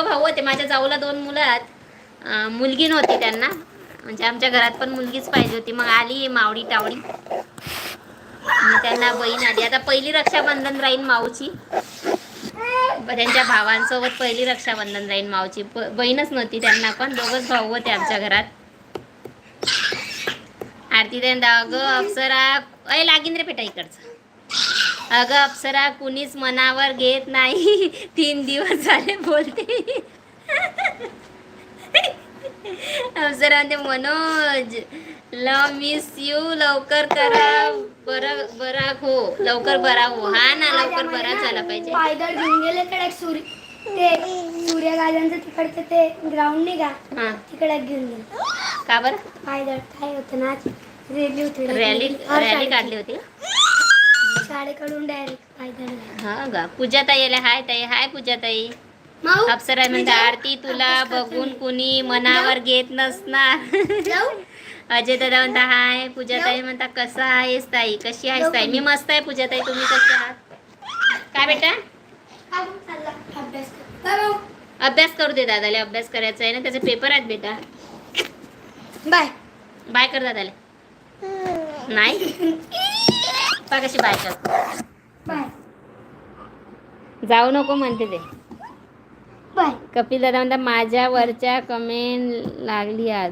दोघं भाऊ होते. माझ्या जाऊला दोन मुलं आहेत. मुलगी नव्हती त्यांना. म्हणजे आमच्या घरात पण मुलगीच पाहिजे होती. मग आली मावडी टावडी आणि त्यांना बहीण आली. आता पहिली रक्षाबंधन राहील माऊची. त्यांच्या भावांसोबत पहिली रक्षाबंधन राहील माऊची. बहीणच नव्हती त्यांना पण. दोघंच भाऊ होते आमच्या घरात. आरती त्यांना अगं अप्सरा. अय लागीन रे पेटा इकडचं. अगं अप्सरा कुणीच मनावर घेत नाही. तीन दिवस झाले बोलते. अप्सरा म्हणते मनोज लव मिस यू लवकर करा बरं बरा हो लवकर बरा हो. हा ना लवकर बरा झाला पाहिजे. पायदळ घेऊन गेले कडे सूर्य ते सूर्यगाजांचं तिकडचं ते ग्राउंड नाही का? हा. तिकडे घेऊन गेले. का बरं? पायदळ काय होतं ना रॅली रॅली. काढली होती? शाळेकडून डायरेक्ट पायदळ हा गा. पूजा ताई आल्या. हाय ताई. हाय पूजा ताई माऊ अप्सरा म्हणते आरती तुला बघून कुणी मनावर घेत नसणार. जाऊ? अजय दादा म्हणता हाय. पूजा ताई म्हणता कसं आहेस ताई? कशी आहेस ताई? मी मस्त आहे पूजा ताई तुम्ही कसे आहात? काय बेटा? चालला. अभ्यास कर. बाय भाऊ. अभ्यास करू दे दादाला. अभ्यास करायचा आहे ना. त्याचे पेपर आहेत बेटा. बाय. बाय कर दादाला. नाही? पा कशी बाय जाऊ नको म्हणते ते. बाय. कपिल दादा म्हणता माझ्या वरच्या कमेंट लागली आग.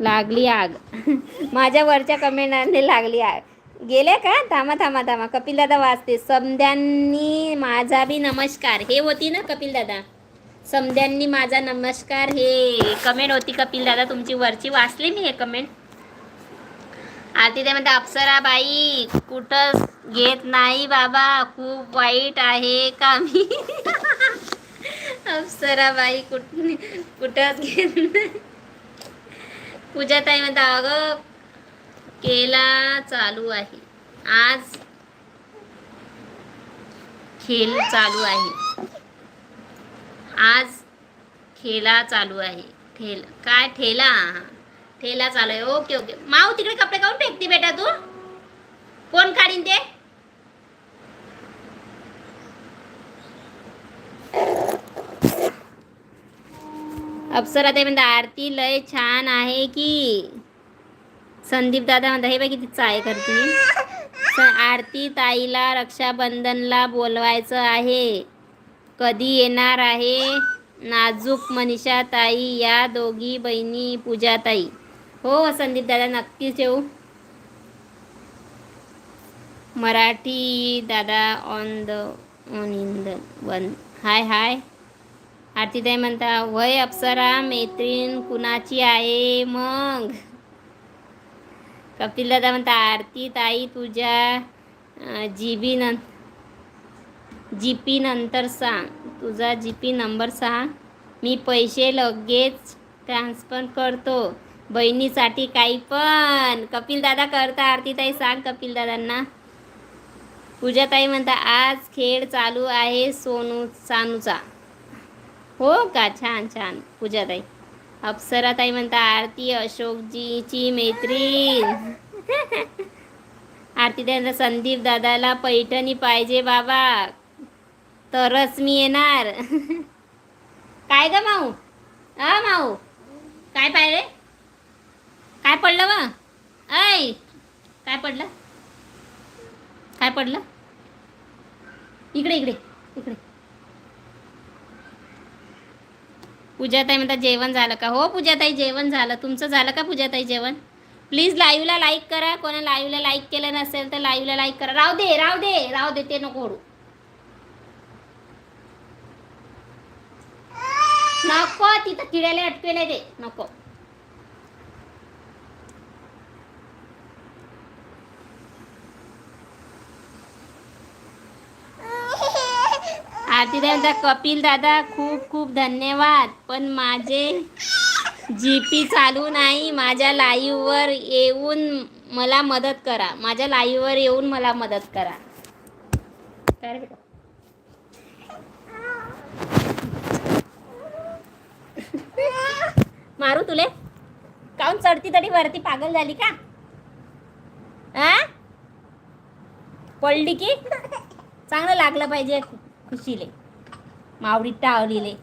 लागली आग. माझ्या वरच्या कमेंटने लागली आग. गेले का? थांबा थांबा थांबा. कपिल दादा वाचते समद्यांनी माझा बी नमस्कार. हे होती ना कपिल दादा? समद्यांनी माझा नमस्कार. हे कमेंट होती कपिल दादा तुमची वरची. वाचली मी हे कमेंट आरती ते म्हणते अप्सरा बाई कुठं घेत नाही बाबा खूप वाईट आहे का मी? अप्सरा बाई कुठ कुठंच घेत नाही. पूजा ताई म्हणता अगं केला चालू आहे. आज खेल चालू आहे. आज खेला चालू आहे. ठेला काय ठेला? ठेला चालू आहे. Okay okay. माऊ तिकडे कपडे काढून फेकते बेटा तू. कोण काढीन ते? अप्सरा ते म्हणता आरती लय छान आहे की. संदीप दादा म्हणता हे बघ किती चाय करते. आरती ताईला रक्षाबंधनला बोलवायचं आहे. कधी येणार आहे? नाजूक मनीषा ताई या दोघी बहिणी पूजा ताई हो संदीप दादा नक्कीच येऊ. मराठी दादा on the on in the one hi hi आरतीताई म्हणता वय अप्सरा मैत्रीण कुणाची आहे मग? कपिल दादा म्हणता आरती ताई तुझ्या जीबी नं जी पी नंतर सांग. तुझा जी पी नंबर सांग. मी पैसे लगेच ट्रान्सफर करतो. बहिणीसाठी काही पण. कपिल दादा करता आरतीताई सांग कपिल दादांना. पूजाताई म्हणता आज खेळ चालू आहे सोनू सानूचा. हो का? छान छान. पूजाताई. अप्सराताई म्हणता आरती अशोकजीची मैत्रीण. आरती त्यांचा संदीप दादाला पैठणी पाहिजे बाबा. तरच मी येणार. काय ग माऊ? हा माऊ? काय पाहिजे काय पडलं व? ऐ काय पडलं? काय पडलं? इकडे इकडे इकडे. पूजाताई म्हणतात जेवण झालं का? हो पूजाताई जेवण झालं. तुमचं झालं का पूजाताई जेवण? प्लीज लाईव्हला लाईक करा. कोणा लाईव्हला लाईक केलं नसेल तर लाईव्हला लाईक करा. राहू दे राहू दे राहू दे ते नको ओढू. नको तिथं किड्याला अटकेले दे. नको. आरती दादा कपिल दादा खूप खूप धन्यवाद. पण माझे जी पी चालू नाही माझ्या लाईव्हवर येऊन मला मदत करा. माझ्या लाईव्हवर येऊन मला मदत करा. काय मारू तुले? काऊन चढती तरी? वरती पागल झाली का? आ? पडली की? चांगलं लागलं पाहिजे. खुशीले. मावडी टावलीले